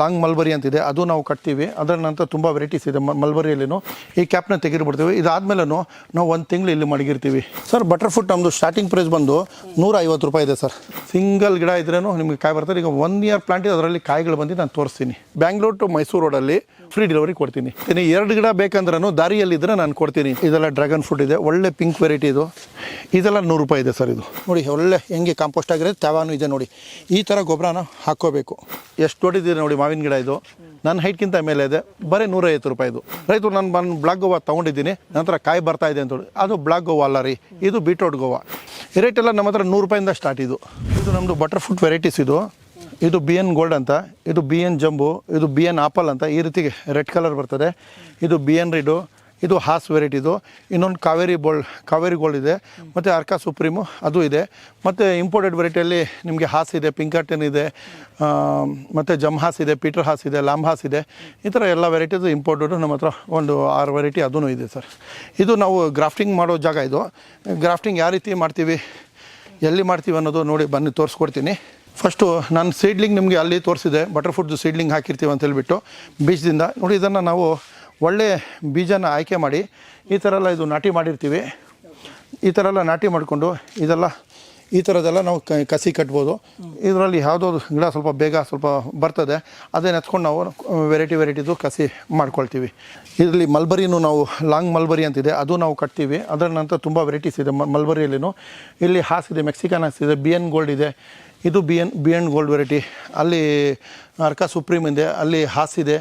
Long mulberry ಅಂತಿದೆ, ಅದು ನಾವು ಕಟ್ತೀವಿ. ಅದರ ನಂತರ ತುಂಬ ವೆರೈಟೀಸ್ ಇದೆ ಮಲ್ಬರಿಯಲ್ಲಿನೂ. ಈ ಕ್ಯಾಪ್ನ ತೆಗೆದುಬಿಡ್ತೀವಿ. ಇದಾದ್ಮೇಲೆ ನಾವು ಒಂದು ತಿಂಗಳು ಇಲ್ಲಿ ಮಡಗಿರ್ತೀವಿ. ಸರ್ ಬಟರ್ ಫುಟ್ ನಮ್ಮದು ಸ್ಟಾರ್ಟಿಂಗ್ ಪ್ರೈಸ್ ಬಂದು ನೂರ ರೂಪಾಯಿ ಇದೆ ಸರ್ ಸಿಂಗಲ್ ಗಿಡ ಇದ್ರೂ ನಿಮಗೆ ಕಾಯಿ ಬರ್ತದೆ. ಈಗ ಒನ್ ಇಯರ್ ಪ್ಲಾಂಟ್ ಅದರಲ್ಲಿ ಕಾಯಿಗಳು ಬಂದು ನಾನು ತೋರಿಸ್ತೀನಿ. ಬ್ಯಾಂಗ್ಳೂರ್ ಟು ಮೈಸೂರು ರೋಡಲ್ಲಿ ಫ್ರೀ ಡೆಲಿವರಿ ಕೊಡ್ತೀನಿ. ಇನ್ನು ಎರಡು ಗಿಡ ಬೇಕಂದ್ರೂ ದಾರಿಯಲ್ಲಿದ್ದರೆ ನಾನು ಕೊಡ್ತೀನಿ. ಇದೆಲ್ಲ ಡ್ರ್ಯಾಗನ್ ಫ್ರೂಟ್ ಇದೆ. ಒಳ್ಳೆ ಪಿಂಕ್ ವೆರೈಟಿ ಇದು. ಇದೆಲ್ಲ ನೂರು ರೂಪಾಯಿ ಇದೆ ಸರ್ ಇದು. ನೋಡಿ, ಒಳ್ಳೆ, ಹೆಂಗೆ ಕಾಂಪೋಸ್ಟ್ ಆಗಿರೋದು ತ್ಯಾವಾನು ಇದೆ ನೋಡಿ. ಈ ಥರ ಗೊಬ್ಬರನ ಹಾಕೋಬೇಕು ಎಷ್ಟು ದೊಡ್ಡದಿದೆ ನೋಡಿ ಮಾವಿನ ಗಿಡ ಇದು. ನನ್ನ ಹೈಟ್ಗಿಂತ ಮೇಲೆ ಇದೆ. ಬರೀ ರೂಪಾಯಿ ಇದು. ರೈತರು ನಾನು ಬಂದು ಬ್ಲಾಕ್ ಗೋವಾ ತೊಗೊಂಡಿದ್ದೀನಿ. ನಂತರ ಕಾಯಿ ಬರ್ತಾ ಇದೆ ಅಂತೇಳಿ ಅದು ಬ್ಲಾಕ್ ಗೋವಾ ಅಲ್ಲ ರೀ. ಇದು ಬೀಟ್ರೋಟ್ ಗೋವಾ. ರೇಟ್ ಎಲ್ಲ ನಮ್ಮ ಹತ್ರ ನೂರು ರೂಪಾಯಿಂದ ಸ್ಟಾರ್ಟ್ ಇದು. ಇದು ನಮ್ಮದು ಬಟರ್ ಫ್ರೂಟ್ ವೆರೈಟೀಸ್ ಇದು. ಇದು ಬಿ ಎನ್ ಗೋಲ್ಡ್ ಅಂತ. ಇದು ಬಿ ಎನ್ ಜಂಬು. ಇದು ಬಿ ಎನ್ ಆಪಲ್ ಅಂತ. ಈ ರೀತಿ ರೆಡ್ ಕಲರ್ ಬರ್ತದೆ. ಇದು ಬಿ ಎನ್ ರಿಡು ಇದು ಹಾಸ್ ವೆರೈಟಿದು. ಇನ್ನೊಂದು ಕಾವೇರಿ ಬೋಲ್ಡ್ ಕಾವೇರಿ ಗೋಲ್ಡ್ ಇದೆ. ಮತ್ತು ಅರ್ಕಾ ಸುಪ್ರೀಮು, ಅದು ಇದೆ. ಮತ್ತು ಇಂಪೋರ್ಟೆಡ್ ವೆರೈಟಿಯಲ್ಲಿ ನಿಮಗೆ ಹಾಸ್ ಇದೆ, ಪಿಂಕರ್ಟನ್ ಇದೆ ಮತ್ತು ಜಮ್ ಹಾಸ್ ಇದೆ, ಪೀಟರ್ ಹಾಸ್ ಇದೆ ಲಾಂಬ್ ಹಾಸ್ ಇದೆ. ಈ ಥರ ಎಲ್ಲ ವೆರೈಟಿದು ಇಂಪೋರ್ಟೆಡು ನಮ್ಮ ಹತ್ರ ಒಂದು ಆರು ವೆರೈಟಿ ಅದೂ ಇದೆ ಸರ್. ಇದು ನಾವು ಗ್ರಾಫ್ಟಿಂಗ್ ಮಾಡೋ ಜಾಗ ಇದು. ಗ್ರಾಫ್ಟಿಂಗ್ ಯಾವ ರೀತಿ ಮಾಡ್ತೀವಿ, ಎಲ್ಲಿ ಮಾಡ್ತೀವಿ ಅನ್ನೋದು ನೋಡಿ ಬನ್ನಿ, ತೋರಿಸ್ಕೊಡ್ತೀನಿ. ಫಸ್ಟು ನಾನು ಸೀಡ್ಲಿಂಗ್ ನಿಮಗೆ ಅಲ್ಲಿ ತೋರಿಸಿದೆ ಬಟರ್ಫುಡ್ದು ಫುಡ್ ಸೀಡ್ಲಿಂಗ್ ಹಾಕಿರ್ತೀವಿ ಅಂತ ಹೇಳ್ಬಿಟ್ಟು, ಬೀಜದಿಂದ. ನೋಡಿ ಇದನ್ನು ನಾವು ಒಳ್ಳೆ ಬೀಜನ ಆಯ್ಕೆ ಮಾಡಿ ಈ ಥರ ಎಲ್ಲ ಇದು ನಾಟಿ ಮಾಡಿರ್ತೀವಿ. ಈ ಥರ ಎಲ್ಲ ನಾಟಿ ಮಾಡಿಕೊಂಡು ಇದೆಲ್ಲ ಈ ಥರದ್ದೆಲ್ಲ ನಾವು ಕಸಿ ಕಟ್ಬೋದು. ಇದರಲ್ಲಿ ಯಾವುದೋ ಗಿಡ ಸ್ವಲ್ಪ ಬೇಗ ಸ್ವಲ್ಪ ಬರ್ತದೆ ಅದನ್ನ ಎತ್ಕೊಂಡು ನಾವು ವೆರೈಟಿ ವೆರೈಟಿದು ಕಸಿ ಮಾಡ್ಕೊಳ್ತೀವಿ. ಇದರಲ್ಲಿ ಮಲ್ಬರಿನೂ ನಾವು ಲಾಂಗ್ ಮಲ್ಬರಿ ಅಂತಿದೆ, ಅದು ನಾವು ಕಟ್ತೀವಿ. ಅದರ ನಂತರ ತುಂಬ ವೆರೈಟೀಸ್ ಇದೆ ಮಲ್ಬರಿಯಲ್ಲಿನೂ. ಇಲ್ಲಿ ಹಾಸ್ ಇದೆ, ಮೆಕ್ಸಿಕನ್ ಹಾಸ್ ಇದೆ ಬಿ ಎನ್ ಗೋಲ್ಡ್ ಇದೆ. ಇದು B N B N gold variety. ಅಲ್ಲಿ ಅರ್ಕ ಸುಪ್ರೀಮ್ ಇದೆ, ಅಲ್ಲಿ ಹಾಸ್ ಇದೆ.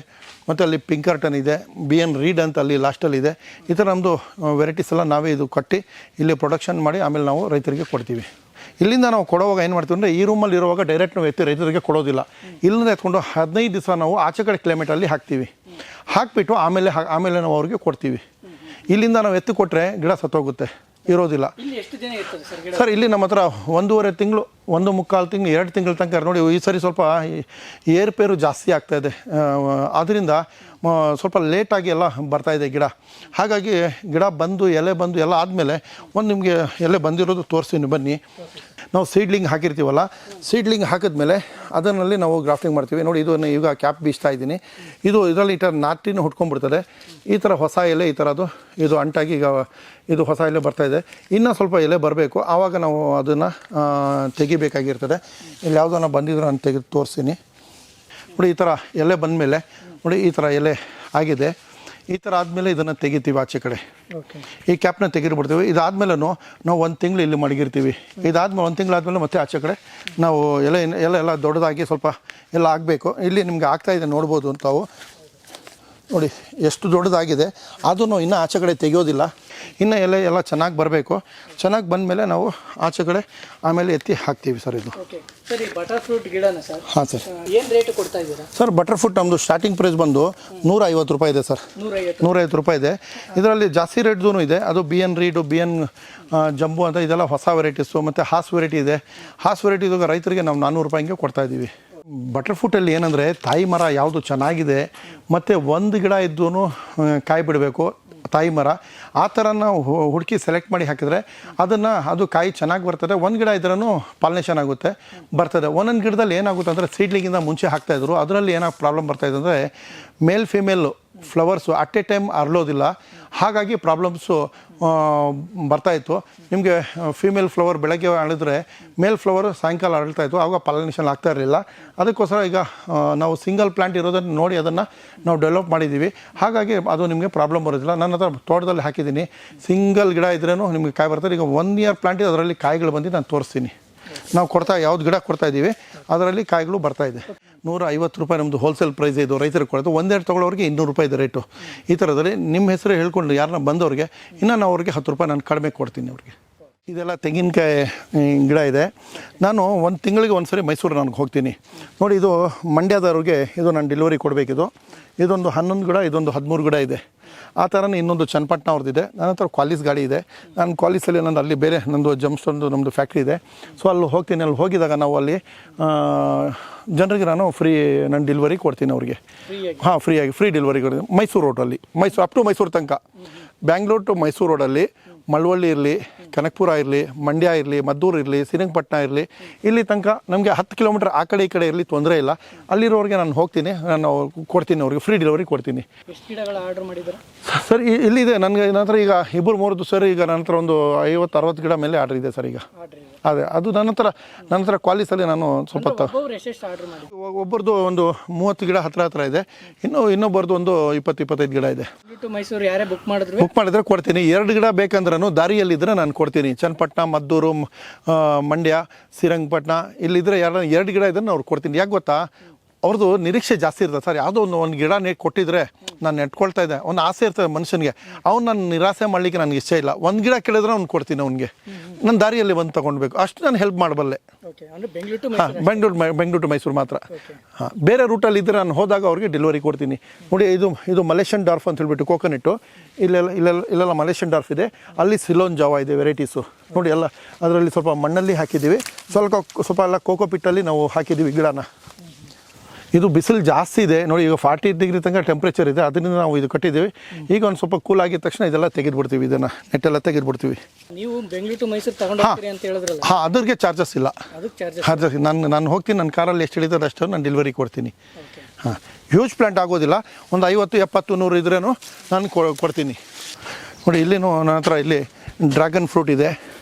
ಮತ್ತು ಅಲ್ಲಿ ಪಿಂಕರ್ಟನ್ ಇದೆ, ಬಿ ಎನ್ ರೀಡ್ ಅಂತ ಅಲ್ಲಿ ಲಾಸ್ಟಲ್ಲಿ ಇದೆ. ಈ ಥರ ನಮ್ಮದು ವೆರೈಟೀಸ್ ಎಲ್ಲ ನಾವೇ ಇದು ಕಟ್ಟಿ ಇಲ್ಲಿ ಪ್ರೊಡಕ್ಷನ್ ಮಾಡಿ ಆಮೇಲೆ ನಾವು ರೈತರಿಗೆ ಕೊಡ್ತೀವಿ. ಇಲ್ಲಿಂದ ನಾವು ಕೊಡುವಾಗ ಏನು ಮಾಡ್ತೀವಿ ಅಂದರೆ ಈ ರೂಮಲ್ಲಿ ಇರುವಾಗ ಡೈರೆಕ್ಟ್ ನಾವು ಎತ್ತಿ ರೈತರಿಗೆ ಕೊಡೋದಿಲ್ಲ. ಇಲ್ಲಿಂದ ಎತ್ಕೊಂಡು ಹದಿನೈದು ದಿವಸ ನಾವು ಆಚೆ ಕಡೆ ಕ್ಲೈಮೇಟಲ್ಲಿ ಹಾಕ್ತೀವಿ. ಹಾಕಿಬಿಟ್ಟು ಆಮೇಲೆ ಆಮೇಲೆ ನಾವು ಅವ್ರಿಗೆ ಕೊಡ್ತೀವಿ. ಇಲ್ಲಿಂದ ನಾವು ಎತ್ತಿ ಕೊಟ್ಟರೆ ಗಿಡ ಸತ್ತೋಗುತ್ತೆ. ಇರೋದಿಲ್ಲ. ಸರ್ ಇಲ್ಲಿ ನಮ್ಮ ಹತ್ರ ಒಂದೂವರೆ ತಿಂಗಳು ಒಂದು ಮುಕ್ಕಾಲು ತಿಂಗಳು ಎರಡು ತಿಂಗಳ ತನಕ ನೋಡಿ ಈ ಸರಿ ಸ್ವಲ್ಪ ಏರುಪೇರು ಏರ್ಪೇರು ಜಾಸ್ತಿ ಆಗ್ತಾ ಇದೆ. ಆದ್ದರಿಂದ ಸ್ವಲ್ಪ ಲೇಟಾಗಿ ಎಲ್ಲ ಬರ್ತಾ ಇದೆ ಗಿಡ. ಹಾಗಾಗಿ ಗಿಡ ಬಂದು ಎಲೆ ಬಂದು ಎಲ್ಲ ಆದಮೇಲೆ ಒಂದು ನಿಮಗೆ ಎಲೆ ಬಂದಿರೋದು ತೋರಿಸ್ತೀನಿ ಬನ್ನಿ. ನಾವು ಸೀಡ್ಲಿಂಗ್ ಹಾಕಿರ್ತೀವಲ್ಲ ಸೀಡ್ಲಿಂಗ್ ಹಾಕಿದ್ಮೇಲೆ ಅದರಲ್ಲಿ ನಾವು ಗ್ರಾಫ್ಟಿಂಗ್ ಮಾಡ್ತೀವಿ. ನೋಡಿ, ಇದು ಈಗ ಕ್ಯಾಪ್ ಬೀಸ್ತಾ ಇದ್ದೀನಿ. ಇದು ಇದರಲ್ಲಿ ಈ ಥರ ನಾಟಿನ ಹುಟ್ಕೊಂಡ್ಬಿಡ್ತದೆ. ಈ ಥರ ಹೊಸ ಎಲೆ, ಈ ಥರದ್ದು ಇದು ಅಂಟಾಗಿ ಈಗ ಇದು ಹೊಸ ಎಲೆ ಬರ್ತಾ ಇದೆ. ಇನ್ನೂ ಸ್ವಲ್ಪ ಎಲೆ ಬರಬೇಕು. ಆವಾಗ ನಾವು ಅದನ್ನು ತೆಗಿಬೇಕಾಗಿರ್ತದೆ. ಇಲ್ಲಿ ಯಾವುದನ್ನ ಬಂದಿದ್ರು ನಾನು ತೆಗೆದು ತೋರಿಸ್ತೀನಿ. ನೋಡಿ, ಈ ಥರ ಎಲೆ ಬಂದಮೇಲೆ, ನೋಡಿ, ಈ ಥರ ಎಲೆ ಆಗಿದೆ. ಈ ಥರ ಆದಮೇಲೆ ಇದನ್ನು ತೆಗಿತೀವಿ ಆಚೆ ಕಡೆ. ಓಕೆ ಈ ಕ್ಯಾಪ್ನ ತೆಗಿರ್ಬಿಡ್ತೀವಿ ಇದಾದ್ಮೇಲೆ ನಾವು ಒಂದು ತಿಂಗಳು ಇಲ್ಲಿ ಮಡಗಿರ್ತೀವಿ. ಇದಾದ್ಮೇಲೆ ಒಂದು ತಿಂಗಳಾದ್ಮೇಲೆ ಮತ್ತೆ ಆಚೆ ಕಡೆ ನಾವು ಎಲ್ಲ ಎಲ್ಲ ಎಲ್ಲ ದೊಡ್ಡದಾಗಿ ಸ್ವಲ್ಪ ಎಲ್ಲ ಆಗಬೇಕು. ಇಲ್ಲಿ ನಿಮ್ಗೆ ಆಗ್ತಾ ಇದೆ ನೋಡ್ಬೋದು ತಾವು ನೋಡಿ ಎಷ್ಟು ದೊಡ್ಡದಾಗಿದೆ. ಅದನ್ನು ಇನ್ನೂ ಆಚೆ ಕಡೆ ತೆಗೆಯೋದಿಲ್ಲ. ಇನ್ನು ಎಲೆ ಎಲ್ಲ ಚೆನ್ನಾಗಿ ಬರಬೇಕು. ಚೆನ್ನಾಗಿ ಬಂದಮೇಲೆ ನಾವು ಆಚೆ ಕಡೆ ಆಮೇಲೆ ಎತ್ತಿ ಹಾಕ್ತೀವಿ ಸರ್ ಇದು. ಬಟರ್ ಫ್ರೂಟ್ ಗಿಡನ ಸರ್ ಹಾಂ ಸರ್. ಏನು ರೇಟ್ ಕೊಡ್ತಾ ಇದ್ದೀರಾ? ಸರ್ ಬಟರ್ ಫ್ರೂಟ್ ನಮ್ಮದು ಸ್ಟಾರ್ಟಿಂಗ್ ಪ್ರೈಸ್ ಬಂದು ನೂರ ಐವತ್ತು ರೂಪಾಯಿ ಇದೆ ಸರ್. ನೂರೈವತ್ತು. ರೂಪಾಯಿ ಇದೆ. ಇದರಲ್ಲಿ ಜಾಸ್ತಿ ರೇಟ್ದೂ ಇದೆ. ಅದು B N reed B N ಜಂಬು ಅಂತ ಇದೆಲ್ಲ ಹೊಸ ವೆರೈಟೀಸು ಮತ್ತು ಹಾಸ್ ವೆರೈಟಿ ಇದೆ. ಹಾಸ್ ವೆರೈಟಿ ವೆರೈಟಿದು ರೈತರಿಗೆ ನಾವು ನಾನ್ನೂರು ರೂಪಾಯಿಗೆ ಕೊಡ್ತಾ ಇದ್ದೀವಿ. ಬಟರ್ ಫ್ರೂಟಲ್ಲಿ ಏನಂದರೆ ತಾಯಿ ಮರ ಯಾವುದು ಚೆನ್ನಾಗಿದೆ, ಮತ್ತು ಒಂದು ಗಿಡ ಇದ್ದೂ ಕಾಯಿ ಬಿಡಬೇಕು ತಾಯಿ ಮರ. ಆ ಥರ ನಾವು ಹುಡುಕಿ ಸೆಲೆಕ್ಟ್ ಮಾಡಿ ಹಾಕಿದರೆ ಅದನ್ನು, ಅದು ಕಾಯಿ ಚೆನ್ನಾಗಿ ಬರ್ತದೆ. ಒಂದು ಗಿಡ ಇದ್ರೂ ಪಾಲನೇಷನ್ ಆಗುತ್ತೆ ಬರ್ತದೆ. ಒಂದೊಂದು ಗಿಡದಲ್ಲಿ ಏನಾಗುತ್ತೆ ಅಂದರೆ ಸೀಡ್ಲಿಂಗಿಂದ ಮುಂಚೆ ಹಾಕ್ತಾಯಿದ್ರು ಅದರಲ್ಲಿ ಏನಾಗ ಪ್ರಾಬ್ಲಮ್ ಬರ್ತಾಯಿದೆ ಅಂದರೆ, male female flowers at a time ಅರಳೋದಿಲ್ಲ ಹಾಗಾಗಿ ಪ್ರಾಬ್ಲಮ್ಸು ಬರ್ತಾಯಿತ್ತು ನಿಮಗೆ ಫೀಮೇಲ್ ಫ್ಲವರ್ ಬೆಳಗ್ಗೆ ಅಳಿದ್ರೆ ಮೇಲ್ ಫ್ಲವರ್ ಸಾಯಂಕಾಲ ಅರಳ್ತಾ ಇತ್ತು. ಆವಾಗ ಪಾಲಿನೇಷನ್ ಆಗ್ತಾ ಇರಲಿಲ್ಲ. ಅದಕ್ಕೋಸ್ಕರ ಈಗ ನಾವು ಸಿಂಗಲ್ ಪ್ಲಾಂಟ್ ಇರೋದನ್ನು ನೋಡಿ ಅದನ್ನು ನಾವು ಡೆವಲಪ್ ಮಾಡಿದ್ದೀವಿ ಹಾಗಾಗಿ ಅದು ನಿಮಗೆ ಪ್ರಾಬ್ಲಮ್ ಬರೋದಿಲ್ಲ. ನನ್ನ ಹತ್ರ ತೋಟದಲ್ಲಿ ಹಾಕಿದ್ದೀನಿ. ಸಿಂಗಲ್ ಗಿಡ ಇದ್ರೂ ನಿಮಗೆ ಕಾಯಿ ಬರ್ತಾರೆ ಈಗ ಒನ್ ಇಯರ್ ಇದೆ. ಅದರಲ್ಲಿ ಕಾಯಿಗಳು ಬಂದು ನಾನು ತೋರಿಸ್ತೀನಿ. ನಾವು ಕೊಡ್ತಾ, ಯಾವ್ದು ಗಿಡ ಕೊಡ್ತಾ ಇದ್ದೀವಿ, ಅದರಲ್ಲಿ ಕಾಯಿಗಳು ಬರ್ತಾ ಇದೆ. ನೂರ ಐವತ್ತು ರೂಪಾಯಿ ನಮ್ಮದು ಹೋಲ್ಸೇಲ್ ಪ್ರೈಸ್ ಇದು ರೈತರಿಗೆ ಕೊಡೋದು. ಒಂದೆರಡು ತೊಗೊಳೋರಿಗೆ ಇನ್ನೂರು ರೂಪಾಯಿ ಇದೆ ರೇಟು ಈ ಥರದಲ್ಲಿ ನಿಮ್ಮ ಹೆಸರು ಹೇಳ್ಕೊಂಡು ಯಾರನ್ನ ಬಂದವ್ರಿಗೆ, ಇನ್ನೂ ನಾವು ಅವ್ರಿಗೆ ಹತ್ತು ರೂಪಾಯಿ ನಾನು ಕಡಿಮೆ ಕೊಡ್ತೀನಿ ಅವ್ರಿಗೆ. ಇದೆಲ್ಲ ತೆಂಗಿನಕಾಯಿ ಗಿಡ ಇದೆ. ನಾನು ಒಂದು ತಿಂಗಳಿಗೆ ಒಂದು ಸರಿ ಮೈಸೂರು ನನಗೆ ಹೋಗ್ತೀನಿ. ನೋಡಿ, ಇದು ಮಂಡ್ಯದವ್ರಿಗೆ ಇದು ನಾನು ಡೆಲಿವರಿ ಕೊಡಬೇಕಿದು. ಇದೊಂದು ಹನ್ನೊಂದು ಗಿಡ, ಇದೊಂದು ಹದಿಮೂರು ಗಿಡ ಇದೆ. ಆ ಥರನೇ ಇನ್ನೊಂದು ಚನ್ನಪಟ್ಟಣ ಅವ್ರದ್ದಿದೆ ನನ್ನ ಹತ್ರ ಕ್ವಾಲಿಸ್ ಗಾಡಿ ಇದೆ. ನಾನು ಕ್ವಾಲಿಸಲ್ಲಿ ನಾನು ಅಲ್ಲಿ ಬೇರೆ ನಂದು ಜಮ್ಸ್ಟೋನ್ದು ನಮ್ಮದು ಫ್ಯಾಕ್ಟ್ರಿ ಇದೆ. ಸೊ ಅಲ್ಲಿ ಹೋಗ್ತೀನಿ. ಅಲ್ಲಿ ಹೋಗಿದಾಗ ನಾವು ಅಲ್ಲಿ ಜನರಿಗೆ ನಾನು ಫ್ರೀ ನಾನು ಡೆಲಿವರಿ ಕೊಡ್ತೀನಿ ಅವ್ರಿಗೆ. ಹಾಂ ಫ್ರೀಯಾಗಿ. ಫ್ರೀ ಡೆಲಿವರಿ ಕೊಡ್ತೀನಿ. ಮೈಸೂರು ರೋಡಲ್ಲಿ ಮೈಸೂರು ಅಪ್ ಟು ಮೈಸೂರು ತನಕ. ಬ್ಯಾಂಗ್ಳೂರ್ ಟು ಮೈಸೂರು ರೋಡಲ್ಲಿ ಮಳವಳ್ಳಿ ಇರಲಿ ಕನಕಪುರ ಇರಲಿ ಮಂಡ್ಯ ಇರಲಿ ಮದ್ದೂರು ಇರಲಿ ಶ್ರೀರಂಗಪಟ್ಟಣ ಇರಲಿ ಇಲ್ಲಿ ತನಕ ನಮಗೆ ಹತ್ತು ಕಿಲೋಮೀಟರ್ ಆ ಕಡೆ ಈ ಕಡೆ ಇರಲಿ ತೊಂದರೆ ಇಲ್ಲ. ಅಲ್ಲಿರೋರಿಗೆ ನಾನು ಹೋಗ್ತೀನಿ ನಾನು ಕೊಡ್ತೀನಿ ಅವ್ರಿಗೆ ಫ್ರೀ ಡೆಲಿವರಿ ಕೊಡ್ತೀನಿ. ಸರ್ ಇಲ್ಲಿ ಇಲ್ಲಿದೆ ನನಗೆ ನಂತರ ಈಗ ಇಬ್ಬರು ಮೂರು ಸರ್ ಈಗ ನನ್ನ ಹತ್ರ ಒಂದು ಐವತ್ತು ಅರವತ್ತು ಗಿಡ ಮೇಲೆ ಆರ್ಡರ್ ಇದೆ ಸರ್ ಈಗ. ಅದೇ ಅದು ನನ್ನ ಹತ್ರ ನನ್ನ ಹತ್ರ ಕ್ವಾಲಿಸಲ್ಲಿ ನಾನು ಸ್ವಲ್ಪ ಒಬ್ಬರದ್ದು ಒಬ್ಬರದು ಒಂದು ಮೂವತ್ತು ಗಿಡ ಹತ್ರ ಹತ್ರ ಇದೆ. ಇನ್ನು ಇನ್ನೊಬ್ಬರದ್ದು ಒಂದು ಇಪ್ಪತ್ತು ಇಪ್ಪತ್ತೈದು ಗಿಡ ಇದೆ. ಮೈಸೂರು ಯಾರೇ ಬುಕ್ ಮಾಡಿದ್ರು? ಬುಕ್ ಮಾಡಿದ್ರೆ ಕೊಡ್ತೀನಿ. ಎರಡು ಗಿಡ ಬೇಕಂದ್ರೂ ದಾರಿಯಲ್ಲಿದ್ದರೆ ನಾನು ಕೊಡ್ತೀನಿ. ಚನ್ನಪಟ್ಟಣ, ಮದ್ದೂರು ಮಂಡ್ಯ, ಶ್ರೀರಂಗಪಟ್ಟಣ ಇಲ್ಲಿದ್ದರೆ ಯಾರು ಎರಡು ಗಿಡ ಇದ್ರೆ ಅವ್ರು ಕೊಡ್ತೀನಿ. ಯಾಕೆ ಗೊತ್ತಾ? ಅವ್ರದ್ದು ನಿರೀಕ್ಷೆ ಜಾಸ್ತಿ ಇರ್ತದೆ. ಸರ್ ಯಾವುದೋ ಒಂದು ಒಂದು ಗಿಡ ನೆಟ್ ಕೊಟ್ಟಿದ್ರೆ ನಾನು ನೆಟ್ಕೊಳ್ತಾ ಇದ್ದೆ. ಒಂದು ಆಸೆ ಇರ್ತದೆ ಮನುಷ್ಯನಿಗೆ. ಅವ್ನು ನಾನು ನಿರಾಸೆ ಮಾಡಲಿಕ್ಕೆ ನನಗೆ ಇಷ್ಟ ಇಲ್ಲ. ಒಂದು ಗಿಡ ಕೇಳಿದ್ರೆ ಅವ್ನು ಕೊಡ್ತೀನಿ ಅವ್ನಿಗೆ. ನನ್ನ ದಾರಿಯಲ್ಲಿ ಒಂದು ತೊಗೊಳ್ಬೇಕು ಅಷ್ಟು ನಾನು ಹೆಲ್ಪ್ ಮಾಡಬಲ್ಲೆ. ಹಾಂ ಬೆಂಗಳೂರು ಬೆಂಗಳೂರು ಟು ಮೈಸೂರು ಮಾತ್ರ. ಹಾಂ ಬೇರೆ ರೂಟಲ್ಲಿ ಇದ್ದರೆ ನಾನು ಹೋದಾಗ ಅವ್ರಿಗೆ ಡೆಲಿವರಿ ಕೊಡ್ತೀನಿ. ನೋಡಿ ಇದು ಇದು ಮಲೇಷಿಯನ್ ಡಾರ್ಫ್ ಅಂತ ಹೇಳ್ಬಿಟ್ಟು ಕೋಕೋನಟ್ಟು ಇಲ್ಲೆಲ್ಲ ಇಲ್ಲೆಲ್ಲ ಇಲ್ಲೆಲ್ಲ ಮಲೇಷಿಯನ್ ಡಾರ್ಫ್ ಇದೆ. ಅಲ್ಲಿ ಸಿಲೋನ್ ಜಾವ ಇದೆ ವೆರೈಟೀಸು ನೋಡಿ ಎಲ್ಲ ಅದರಲ್ಲಿ ಸ್ವಲ್ಪ ಮಣ್ಣಲ್ಲಿ ಹಾಕಿದ್ದೀವಿ. ಸ್ವಲ್ಪ ಸ್ವಲ್ಪ ಎಲ್ಲ ಕೋಕೋ ಪಿಟ್ಟಲ್ಲಿ ನಾವು ಹಾಕಿದ್ದೀವಿ ಗಿಡನ. ಇದು ಬಿಸಿಲು ಜಾಸ್ತಿ ಇದೆ. ನೋಡಿ ಈಗ ಫಾರ್ಟಿ ಡಿಗ್ರಿ ತನಕ ಟೆಂಪ್ರೇಚರ್ ಇದೆ. ಅದರಿಂದ ನಾವು ಇದು ಕಟ್ಟಿದ್ದೀವಿ. ಈಗ ಒಂದು ಸ್ವಲ್ಪ ಕೂಲ್ ಆಗಿದ ತಕ್ಷಣ ಇದೆಲ್ಲ ತೆಗೆದುಬಿಡ್ತೀವಿ. ಇದನ್ನು ನೆಟ್ಟೆಲ್ಲ ತೆಗೆದುಬಿಡ್ತೀವಿ. ನೀವು ಬೆಂಗಳೂರು ಟು ಮೈಸೂರು ತಗೊಂಡು ಅಂತ ಹೇಳಿದ್ರಲ್ಲ. ಹಾಂ ಅದ್ರಿಗೆ ಚಾರ್ಜಸ್ ಇಲ್ಲ. ಚಾರ್ಜಸ್ ನಾನು ನಾನು ಹೋಗ್ತೀನಿ. ನನ್ನ ಕಾರಲ್ಲಿ ಎಷ್ಟು ಹಿಡಿತದೆ ಅಷ್ಟು ನಾನು ಡೆಲಿವರಿ ಕೊಡ್ತೀನಿ. ಹಾಂ ಹ್ಯೂಜ್ ಪ್ಲ್ಯಾಂಟ್ ಆಗೋದಿಲ್ಲ. ಒಂದು ಐವತ್ತು ಎಪ್ಪತ್ತು ನೂರು ಇದ್ರೇನು ನಾನು ಕೊ- ಕೊಡ್ತೀನಿ. ನೋಡಿ ಇಲ್ಲಿನೂ ನನ್ನ ಹತ್ರ ಇಲ್ಲಿ ಡ್ರ್ಯಾಗನ್ ಫ್ರೂಟ್ ಇದೆ.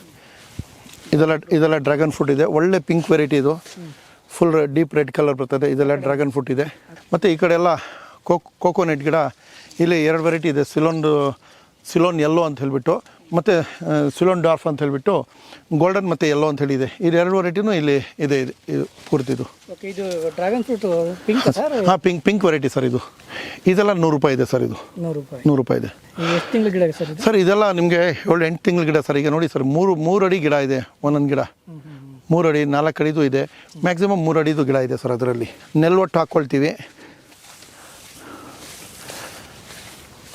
ಇದೆಲ್ಲ ಇದೆಲ್ಲ ಡ್ರ್ಯಾಗನ್ ಫ್ರೂಟ್ ಇದೆ. ಒಳ್ಳೆ ಪಿಂಕ್ ವೆರೈಟಿ ಇದು. ಫುಲ್ ಡೀಪ್ ರೆಡ್ ಕಲರ್ ಬರ್ತದೆ. ಇದೆಲ್ಲ ಡ್ರ್ಯಾಗನ್ ಫ್ರೂಟ್ ಇದೆ. ಮತ್ತು ಈ ಕಡೆ ಎಲ್ಲ ಕೋಕ್ ಕೋಕೋನಟ್ ಗಿಡ ಇಲ್ಲಿ ಎರಡು ವೆರೈಟಿ ಇದೆ. ಸಿಲೋನ್ದು ಸಿಲೋನ್ ಯೆಲ್ಲೋ ಅಂತ ಹೇಳಿಬಿಟ್ಟು ಮತ್ತು ಸಿಲೋನ್ ಡಾರ್ಫ್ ಅಂತ ಹೇಳಿಬಿಟ್ಟು ಗೋಲ್ಡನ್ ಮತ್ತು ಯೆಲ್ಲೋ ಅಂತ ಹೇಳಿದೆ. ಇದು ಎರಡು ವೆರೈಟಿನೂ ಇಲ್ಲಿ ಇದೆ ಇದು ಇದು ಪೂರ್ತಿದು. ಇದು ಡ್ರ್ಯಾಗನ್ ಫ್ರೂಟ್ ಪಿಂಕ್ ಸರ್ ಹಾಂ ಪಿಂಕ್ ಪಿಂಕ್ ವೆರೈಟಿ ಸರ್ ಇದು. ಇದೆಲ್ಲ ನೂರು ರೂಪಾಯಿ ಇದೆ ಸರ್ ಇದು. ನೂರು ರೂಪಾಯಿ. ನೂರು ರೂಪಾಯಿ ಇದೆ. ಎಷ್ಟು ತಿಂಗಳ ಗಿಡ ಸರ್ ಸರ್ ಇದೆಲ್ಲ ನಿಮಗೆ ಏಳು ಎಂಟು ತಿಂಗಳ ಗಿಡ ಸರ್ ಈಗ ನೋಡಿ ಸರ್ ಮೂರು ಮೂರು ಅಡಿ ಗಿಡ ಇದೆ ಒಂದೊಂದು ಗಿಡ. ಮೂರು ಅಡಿ ನಾಲ್ಕು ಅಡಿದು ಇದೆ. ಮ್ಯಾಕ್ಸಿಮಮ್ ಮೂರು ಅಡಿದು ಗಿಡ ಇದೆ ಸರ್ ಅದರಲ್ಲಿ. ನೆಲ್ವಟ್ಟು ಹಾಕ್ಕೊಳ್ತೀವಿ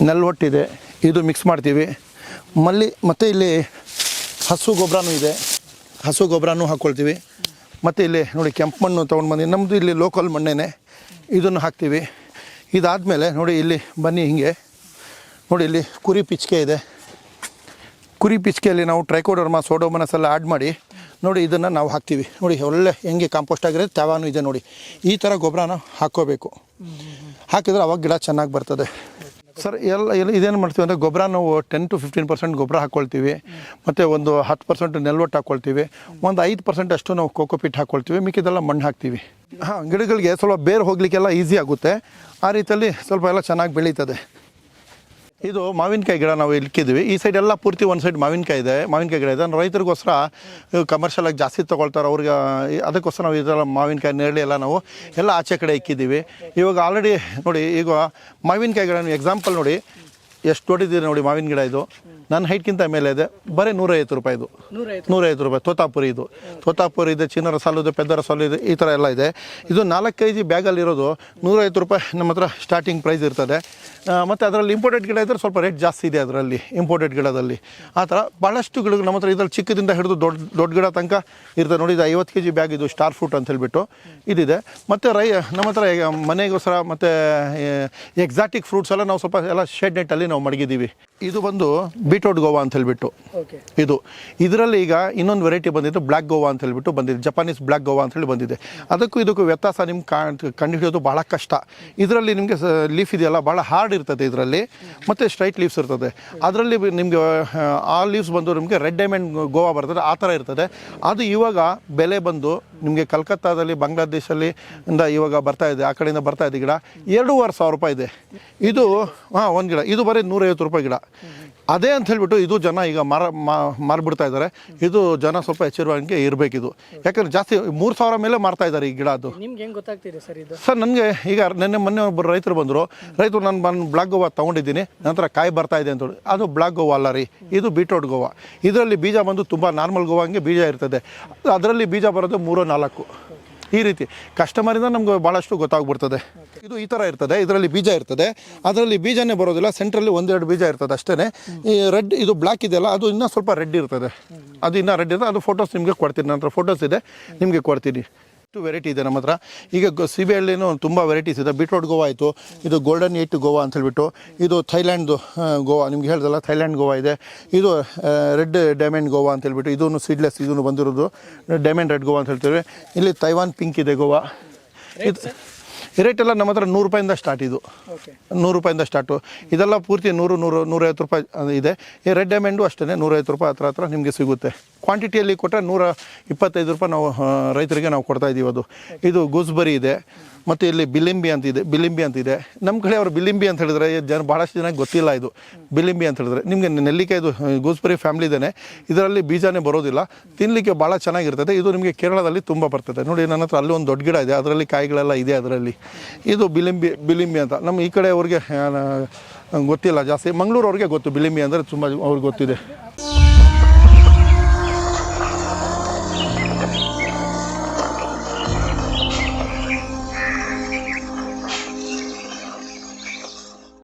ನೆಲ್ವಟ್ಟಿದೆ. ಇದು ಮಿಕ್ಸ್ ಮಾಡ್ತೀವಿ. ಮಲ್ಲಿ, ಮತ್ತು ಇಲ್ಲಿ ಹಸು ಗೊಬ್ಬರನೂ ಇದೆ. ಹಸು ಗೊಬ್ಬರನೂ ಹಾಕ್ಕೊಳ್ತೀವಿ ಮತ್ತು ಇಲ್ಲಿ ನೋಡಿ ಕೆಂಪು ಮಣ್ಣು ತೊಗೊಂಡು ಬಂದು ನಮ್ಮದು ಇಲ್ಲಿ ಲೋಕಲ್ ಮಣ್ಣೇನೆ. ಇದನ್ನು ಹಾಕ್ತೀವಿ. ಇದಾದಮೇಲೆ ನೋಡಿ ಇಲ್ಲಿ ಬನ್ನಿ ಹೀಗೆ. ನೋಡಿ ಇಲ್ಲಿ ಕುರಿ ಪಿಚ್ಕೆ ಇದೆ. ಕುರಿ ಪಿಚ್ಕೆಯಲ್ಲಿ ನಾವು ಟ್ರೈಕೋಡರ್ಮ ಸೋಡೋಮನಸ್ ಎಲ್ಲ ಆ್ಯಡ್ ಮಾಡಿ ನೋಡಿ ಇದನ್ನು ನಾವು ಹಾಕ್ತೀವಿ. ನೋಡಿ ಒಳ್ಳೆ ಹೆಂಗೆ ಕಾಂಪೋಸ್ಟ್ ಆಗಿರೋದು ತ್ಯಾವಾನು ಇದೆ ನೋಡಿ. ಈ ಥರ ಗೊಬ್ಬರನ ಹಾಕ್ಕೋಬೇಕು. ಹಾಕಿದ್ರೆ ಅವಾಗ ಗಿಡ ಚೆನ್ನಾಗಿ ಬರ್ತದೆ. ಸರ್, ಎಲ್ಲ ಎಲ್ಲ ಇದೇನು ಮಾಡ್ತೀವಿ ಅಂದರೆ ಗೊಬ್ಬರ ನಾವು ಟೆನ್ ಟು ಫಿಫ್ಟೀನ್ ಪರ್ಸೆಂಟ್ ಗೊಬ್ಬರ ಹಾಕ್ಕೊಳ್ತೀವಿ ಮತ್ತು ಒಂದು ಹತ್ತು ಪರ್ಸೆಂಟ್ ನೆಲ್ವಟ್ಟು ಹಾಕ್ಕೊಳ್ತೀವಿ ಒಂದು ಐದು ಪರ್ಸೆಂಟ್ ಅಷ್ಟು ನಾವು ಕೋಕೋಪಿಟ್ ಹಾಕ್ಕೊಳ್ತೀವಿ ಮಿಕ್ಕಿದೆಲ್ಲ ಮಣ್ಣು ಹಾಕ್ತೀವಿ. ಹಾಂ, ಗಿಡಗಳಿಗೆ ಸ್ವಲ್ಪ ಬೇರೆ ಹೋಗಲಿಕ್ಕೆಲ್ಲ ಈಸಿ ಆಗುತ್ತೆ. ಆ ರೀತಿಯಲ್ಲಿ ಸ್ವಲ್ಪ ಎಲ್ಲ ಚೆನ್ನಾಗಿ ಬೆಳೀತದೆ. ಇದು ಮಾವಿನಕಾಯಿ ಗಿಡ ನಾವು ಇಲ್ಕಿದ್ವಿ ಈ ಸೈಡ್ ಎಲ್ಲ ಪೂರ್ತಿ ಒಂದು ಸೈಡ್ ಮಾವಿನಕಾಯಿ ಇದೆ. ಮಾವಿನಕಾಯಿ ಗಿಡ ಇದೆ. ರೈತರಿಗೋಸ್ಕರ ಕಮರ್ಷಿಯಲ್ ಆಗಿ ಜಾಸ್ತಿ ತೊಗೊಳ್ತಾರೆ. ಅವ್ರಿಗೆ ಅದಕ್ಕೋಸ್ಕರ ನಾವು ಇದೆಲ್ಲ ಮಾವಿನಕಾಯಿ, ನೇರಳೆ ಎಲ್ಲ ನಾವು ಎಲ್ಲ ಆಚೆ ಕಡೆ ಇಕ್ಕಿದ್ದೀವಿ. ಇವಾಗ ಆಲ್ರೆಡಿ ನೋಡಿ, ಈಗ ಮಾವಿನಕಾಯಿ ಗಿಡ ಎಕ್ಸಾಂಪಲ್ ನೋಡಿ, ಎಷ್ಟು ದೊಡ್ಡದಿದೆ ನೋಡಿ ಮಾವಿನ ಗಿಡ ಇದು. ನನ್ನ ಹೈಟ್ಗಿಂತ ಮೇಲೆ ಇದೆ. ಬರೀ ನೂರೈವತ್ತು ರೂಪಾಯಿ ಇದು. ನೂರೈವತ್ತು ರೂಪಾಯಿ. ತೋತಾಪುರಿ ಇದು. ತೋತಾಪುರಿ ಇದೆ ಚಿನ್ನರ ಸಾಲು ಇದೆ ಪೆದ್ದರ ಸಾಲು ಇದೆ ಈ ಥರ ಎಲ್ಲ ಇದೆ. ಇದು ನಾಲ್ಕು ಕೆ ಜಿ ಬ್ಯಾಗಲ್ಲಿರೋದು ನೂರೈವತ್ತು ರೂಪಾಯಿ ನಮ್ಮ ಹತ್ರ ಸ್ಟಾರ್ಟಿಂಗ್ ಪ್ರೈಸ್ ಇರ್ತದೆ. ಮತ್ತು ಅದರಲ್ಲಿ ಇಂಪೋರ್ಟೆಡ್ ಗಿಡ ಇದ್ದರೆ ಸ್ವಲ್ಪ ರೇಟ್ ಜಾಸ್ತಿ ಇದೆ ಅದರಲ್ಲಿ ಇಂಪೋರ್ಟೆಡ್ ಗಿಡದಲ್ಲಿ. ಆ ಥರ ಭಾಳಷ್ಟು ಗಿಡಗಳು ನಮ್ಮ ಹತ್ರ ಇದರಲ್ಲಿ ಚಿಕ್ಕದಿಂದ ಹಿಡಿದು ದೊಡ್ಡ ದೊಡ್ಡ ಗಿಡ ತನಕ ಇರ್ತದೆ. ನೋಡಿ ಇದು ಐವತ್ತು ಕೆ ಜಿ ಬ್ಯಾಗ್ ಇದು ಸ್ಟಾರ್ ಫ್ರೂಟ್ ಅಂತ ಹೇಳಿಬಿಟ್ಟು ಇದಿದೆ. ಮತ್ತು ರೈ ನಮ್ಮ ಹತ್ರ ಮನೆಗೋಸ್ಕರ ಮತ್ತು ಎಕ್ಸಾಟಿಕ್ ಫ್ರೂಟ್ಸ್ ಎಲ್ಲ ನಾವು ಸ್ವಲ್ಪ ಎಲ್ಲ ಶೆಡ್ ನೆಟ್ಟಲ್ಲಿ ನಾವು ಮಡಗಿದ್ದೀವಿ. ಇದು ಬಂದು ಬೀಟ್ರೋಟ್ ಗೋವಾ ಅಂತ ಹೇಳ್ಬಿಟ್ಟು ಇದು. ಇದರಲ್ಲಿ ಈಗ ಇನ್ನೊಂದು ವೆರೈಟಿ ಬಂದಿದ್ದು ಬ್ಲ್ಯಾಕ್ ಗೋವಾ ಅಂತ ಹೇಳ್ಬಿಟ್ಟು ಬಂದಿದೆ. ಜಪಾನೀಸ್ ಬ್ಲ್ಯಾಕ್ ಗೋವಾ ಅಂತ ಹೇಳಿ ಬಂದಿದೆ. ಅದಕ್ಕೂ ಇದಕ್ಕೂ ವ್ಯತ್ಯಾಸ ನಿಮ್ಗೆ ಕಾಣ್ ಕಂಡುಹಿಡಿಯೋದು ಭಾಳ ಕಷ್ಟ. ಇದರಲ್ಲಿ ನಿಮಗೆ ಲೀಫ್ ಇದೆಯಲ್ಲ ಭಾಳ ಹಾರ್ಡ್ ಇರ್ತದೆ ಇದರಲ್ಲಿ. ಮತ್ತು ಸ್ಟ್ರೈಟ್ ಲೀವ್ಸ್ ಇರ್ತದೆ. ಅದರಲ್ಲಿ ನಿಮಗೆ ಆ ಲೀವ್ಸ್ ಬಂದು ನಿಮಗೆ ರೆಡ್ ಡೈಮಂಡ್ ಗೋವಾ ಬರ್ತದೆ ಆ ಥರ ಇರ್ತದೆ. ಅದು ಇವಾಗ ಬೆಲೆ ಬಂದು ನಿಮಗೆ ಕಲ್ಕತ್ತಾದಲ್ಲಿ ಬಾಂಗ್ಲಾದೇಶಲ್ಲಿ ಇಂದ ಇವಾಗ ಬರ್ತಾ ಇದೆ ಆ ಕಡೆಯಿಂದ ಬರ್ತಾ ಇದೆ ಗಿಡ. ಎರಡೂವರೆ ಸಾವಿರ ರೂಪಾಯಿ ಇದೆ. ಇದು ಹಾಂ ಒಂದು ಗಿಡ. ಇದು ಬರೀ ನೂರೈವತ್ತು ರೂಪಾಯಿ ಗಿಡ. ಅದೇ ಅಂತ ಹೇಳ್ಬಿಟ್ಟು ಇದು ಜನ ಈಗ ಮಾರ ಮಾರ್ಬಿಡ್ತಾ ಇದ್ದಾರೆ. ಇದು ಜನ ಸ್ವಲ್ಪ ಎಚ್ಚರಿಕೆ ಇರಬೇಕಿದು. ಯಾಕಂದ್ರೆ ಜಾಸ್ತಿ ಮೂರು ಸಾವಿರ ಮೇಲೆ ಮಾರ್ತಾ ಇದ್ದಾರೆ ಈ ಗಿಡ ಅದು. ನಿಮ್ಗೆ ಹೆಂಗೆ ಗೊತ್ತಾಗ್ತಿದೆ ಸರ್ ಇದು? ಸರ್ ನನಗೆ ಈಗ ನಿನ್ನೆ ಮೊನ್ನೆ ಒಬ್ಬರು ರೈತರು ಬಂದರು. ರೈತರು ನಾನು ಬಂದು ಬ್ಲಾಕ್ ಗೋವಾ ತೊಗೊಂಡಿದ್ದೀನಿ. ನಂತರ ಕಾಯಿ ಬರ್ತಾ ಇದೆ ಅಂತ ಹೇಳಿ. ಅದು ಬ್ಲಾಕ್ ಗೋವಾ ಅಲ್ಲ ರೀ. ಇದು ಬೀಟ್ರೋಟ್ ಗೋವಾ. ಇದರಲ್ಲಿ ಬೀಜ ಬಂದು ತುಂಬ ನಾರ್ಮಲ್ ಗೋವಾ ಹಂಗೆ ಬೀಜ ಇರ್ತದೆ. ಅದರಲ್ಲಿ ಬೀಜ ಬರೋದು ಮೂರು ನಾಲ್ಕು. ಈ ರೀತಿ. ಕಸ್ಟಮರಿಂದ ನಮ್ಗೆ ಭಾಳಷ್ಟು ಗೊತ್ತಾಗ್ಬಿಡ್ತದೆ. ಇದು ಈ ಥರ ಇರ್ತದೆ, ಇದರಲ್ಲಿ ಬೀಜ ಇರ್ತದೆ. ಅದರಲ್ಲಿ ಬೀಜನೇ ಬರೋದಿಲ್ಲ ಸೆಂಟ್ರಲ್ಲಿ ಒಂದೆರಡು ಬೀಜ ಇರ್ತದೆ ಅಷ್ಟೇ ಈ ರೆಡ್, ಇದು ಬ್ಲ್ಯಾಕ್ ಇದೆಯಲ್ಲ, ಅದು ಇನ್ನೂ ಸ್ವಲ್ಪ ರೆಡ್ ಇರ್ತದೆ. ಅದು ಇನ್ನೂ ರೆಡ್ ಇರ್ತದೆ, ಅದು ಫೋಟೋಸ್ ನಿಮಗೆ ಕೊಡ್ತೀನಿ. ನಂತರ ಫೋಟೋಸ್ ಇದೆ, ನಿಮಗೆ ಕೊಡ್ತೀನಿ. ಇಷ್ಟು ವೆರೈಟಿ ಇದೆ ನಮ್ಮ ಹತ್ರ? ಈಗ ಸೀಬೆಹಳ್ಳಿನೂ ತುಂಬ ವೆರೈಟೀಸ್ ಇದೆ. ಬೀಟ್ರೋಟ್ ಗೋವಾ ಆಯಿತು, ಇದು ಗೋಲ್ಡನ್ ಏಟ್ ಗೋವಾ ಅಂತ ಹೇಳ್ಬಿಟ್ಟು, ಇದು ಥೈಲ್ಯಾಂಡ್ದು ಗೋವಾ, ನಿಮ್ಗೆ ಹೇಳ್ದಲ್ಲ ಥೈಲ್ಯಾಂಡ್ ಗೋವಾ ಇದೆ. ಇದು ರೆಡ್ ಡೈಮಂಡ್ ಗೋವಾ ಅಂತ ಹೇಳ್ಬಿಟ್ಟು ಇದೂ ಸೀಡ್ಲೆಸ್ ಇದೂ ಬಂದಿರೋದು ಡೈಮಂಡ್ ರೆಡ್ ಗೋವಾ ಅಂತ ಹೇಳ್ತೇವೆ. ಇಲ್ಲಿ ತೈವಾನ್ ಪಿಂಕ್ ಇದೆ ಗೋವಾ. ಇದು ರೇಟ್ ಎಲ್ಲ ನಮ್ಮ ಹತ್ರ ನೂರು ರೂಪಾಯಿಂದ ಸ್ಟಾರ್ಟ್ ಇದು. ನೂರು ರೂಪಾಯಿಂದ ಸ್ಟಾರ್ಟು ಇದೆಲ್ಲ ಪೂರ್ತಿ ನೂರು ನೂರು ನೂರೈವತ್ತು ರೂಪಾಯಿ ಇದೆ. ಈ ರೆಡ್ ಡೈಮಂಡು ಅಷ್ಟೇ ನೂರೈವತ್ತು ರೂಪಾಯಿ ಹತ್ರ ಹತ್ರ ನಿಮಗೆ ಸಿಗುತ್ತೆ. ಕ್ವಾಂಟಿಟಿಯಲ್ಲಿ ಕೊಟ್ಟರೆ ನೂರ ಇಪ್ಪತ್ತೈದು ರೂಪಾಯಿ ನಾವು ರೈತರಿಗೆ ನಾವು ಕೊಡ್ತಾ ಇದ್ದೀವಿ ಅದು. ಇದು ಗೂಸ್ಬರಿ ಇದೆ. ಮತ್ತು ಇಲ್ಲಿ ಬಿಲಿಂಬಿ ಅಂತ ಇದೆ ಬಿಲಿಂಬಿ ಅಂತ ಇದೆ. ನಮ್ಮ ಕಡೆ ಅವರು ಬಿಲಿಂಬಿ ಅಂತ ಹೇಳಿದ್ರೆ ಜನ ಭಾಳಷ್ಟು ಜನಕ್ಕೆ ಗೊತ್ತಿಲ್ಲ ಇದು. ಬಿಲಿಂಬಿ ಅಂತ ಹೇಳಿದ್ರೆ. ನಿಮಗೆ ನೆಲ್ಲಿಕಾಯ್ದು ಗೂಸ್ಬರಿ ಫ್ಯಾಮ್ಲಿ ಇದೇನೆ. ಇದರಲ್ಲಿ ಬೀಜನೇ ಬರೋದಿಲ್ಲ. ತಿನ್ನಲಿಕ್ಕೆ ಭಾಳ ಚೆನ್ನಾಗಿರ್ತದೆ. ಇದು ನಿಮಗೆ ಕೇರಳದಲ್ಲಿ ತುಂಬ ಬರ್ತದೆ. ನೋಡಿ ನನ್ನ ಹತ್ರ ಅಲ್ಲಿ ಒಂದು ದೊಡ್ಡ ಗಿಡ ಇದೆ. ಅದರಲ್ಲಿ ಕಾಯಿಗಳೆಲ್ಲ ಇದೆ ಅದರಲ್ಲಿ. ಇದು ಬಿಲಿಂಬಿ ಬಿಲಿಂಬಿ ಅಂತ. ನಮ್ಮ ಈ ಕಡೆ ಅವ್ರಿಗೆ ಗೊತ್ತಿಲ್ಲ ಜಾಸ್ತಿ. ಮಂಗಳೂರು ಅವ್ರಿಗೆ ಗೊತ್ತು. ಬಿಲಿಂಬಿ ಅಂದರೆ ತುಂಬ ಅವ್ರಿಗೆ ಗೊತ್ತಿದೆ.